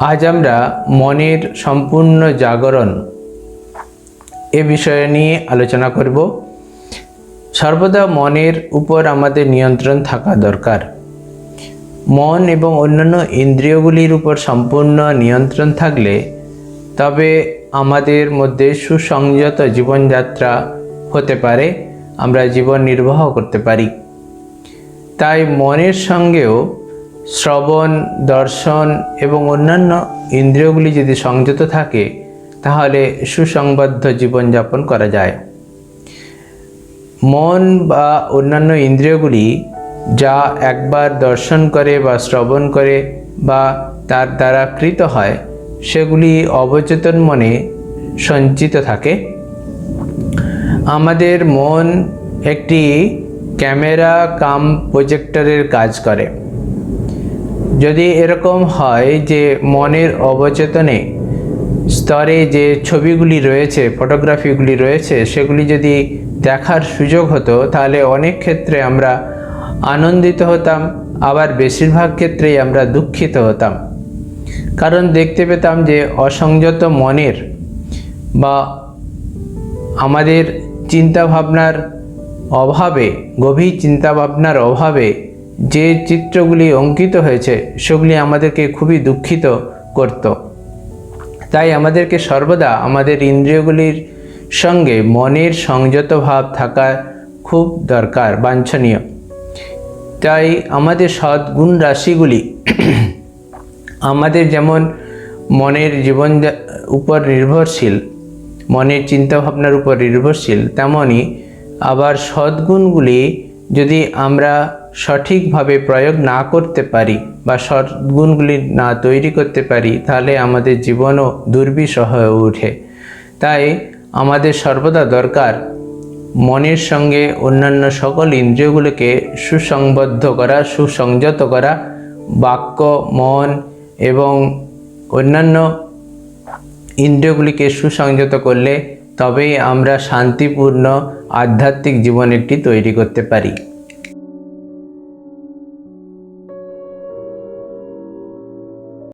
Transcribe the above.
আজ আমরা মনের সম্পূর্ণ জাগরণ এ বিষয়ে নিয়ে আলোচনা করব। সর্বদা মনের উপর আমাদের নিয়ন্ত্রণ থাকা দরকার। মন এবং অন্যান্য ইন্দ্রিয়গুলির উপর সম্পূর্ণ নিয়ন্ত্রণ থাকলে তবে আমাদের মধ্যে সুসংযত জীবনযাত্রা হতে পারে, আমরা জীবন নির্বাহ করতে পারি। তাই মনের সঙ্গেও শ্রবণ, দর্শন এবং অন্যান্য ইন্দ্রিয়গুলি যদি সংযত থাকে, তাহলে সুসংবদ্ধ জীবনযাপন করা যায়। মন বা অন্যান্য ইন্দ্রিয়গুলি যা একবার দর্শন করে বা শ্রবণ করে বা তার দ্বারা কৃত হয়, সেগুলি অবচেতন মনে সঞ্চিত থাকে। আমাদের মন একটি ক্যামেরা কাম প্রজেক্টরের কাজ করে। যদি এরকম হয় যে মনের অবচেতনে স্তরে যে ছবিগুলি রয়েছে, ফটোগ্রাফিগুলি রয়েছে, সেগুলি যদি দেখার সুযোগ হতো, তাহলে অনেক ক্ষেত্রে আমরা আনন্দিত হতাম, আবার বেশিরভাগ ক্ষেত্রেই আমরা দুঃখিত হতাম। কারণ দেখতে পেতাম যে অসংযত মনের বা আমাদের চিন্তাভাবনার অভাবে, গভীর চিন্তা ভাবনার অভাবে যে চিত্রগুলি অঙ্কিত হয়েছে, সেগুলি আমাদেরকে খুবই দুঃখিত করত। তাই আমাদেরকে সর্বদা আমাদের ইন্দ্রিয়গুলির সঙ্গে মনের সংযত ভাব থাকা খুব দরকার, বাঞ্ছনীয়। তাই আমাদের সদ্গুণ রাশিগুলি আমাদের যেমন মনের জীবন উপর নির্ভরশীল, মনের চিন্তাভাবনার উপর নির্ভরশীল তেমনই আবার সদ্গুণগুলি যদি আমরা সঠিকভাবে প্রয়োগ না করতে পারি বা সদ্গুণগুলি না তৈরি করতে পারি, তাহলে আমাদের জীবনও দুর্বিষহ হয়ে ওঠে। তাই আমাদের সর্বদা দরকার মনের সঙ্গে অন্যান্য সকল ইন্দ্রিয়গুলোকে সুসংবদ্ধ করা, সুসংযত করা, বাক্য, মন এবং অন্যান্য ইন্দ্রিয়গুলিকে সুসংযত করলে তবেই আমরা শান্তিপূর্ণ আধ্যাত্মিক জীবন একটি তৈরি করতে পারি।